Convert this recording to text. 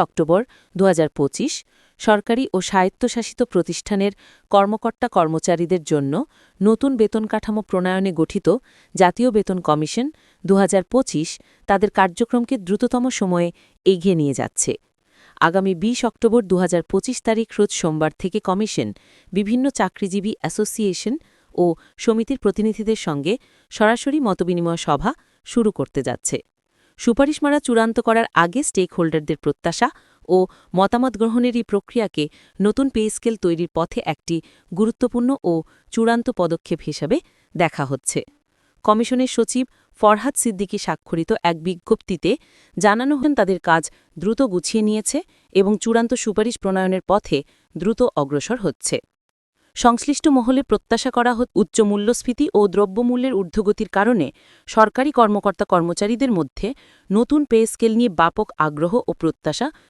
October দু হাজার পঁচিশ সরকারি ও স্বায়ত্তশাসিত প্রতিষ্ঠানের কর্মকর্তা কর্মচারীদের জন্য নতুন বেতন কাঠামো প্রণয়নে গঠিত জাতীয় বেতন কমিশন দু হাজার পঁচিশ তাদের কার্যক্রমকে দ্রুততম সময়ে এগিয়ে নিয়ে যাচ্ছে। আগামী ২০ অক্টোবর দু হাজার পঁচিশ তারিখ রোজ সোমবার থেকে কমিশন বিভিন্ন চাকরিজীবী অ্যাসোসিয়েশন ও সমিতির প্রতিনিধিদের সঙ্গে সরাসরি মতবিনিময় সভা শুরু করতে যাচ্ছে। সুপারিশমালা চূড়ান্ত করার আগে স্টেক হোল্ডারদের প্রত্যাশা ও মতামত গ্রহণের এই প্রক্রিয়াকে নতুন পে স্কেল তৈরির পথে একটি গুরুত্বপূর্ণ ও চূড়ান্ত পদক্ষেপ হিসাবে দেখা হচ্ছে। কমিশনের সচিব ফরহাদ সিদ্দিকী স্বাক্ষরিত এক বিজ্ঞপ্তিতে জানানো হন তাদের কাজ দ্রুত গুছিয়ে নিয়েছে এবং চূড়ান্ত সুপারিশ প্রণয়নের পথে দ্রুত অগ্রসর হচ্ছে। সংশ্লিষ্ট মহলে প্রত্যাশা করা হত উচ্চ মূল্যস্ফীতি ও দ্রব্যমূল্যের ঊর্ধ্বগতির কারণে সরকারি কর্মকর্তা কর্মচারীদের মধ্যে নতুন পে স্কেল নিয়ে ব্যাপক আগ্রহ ও প্রত্যাশা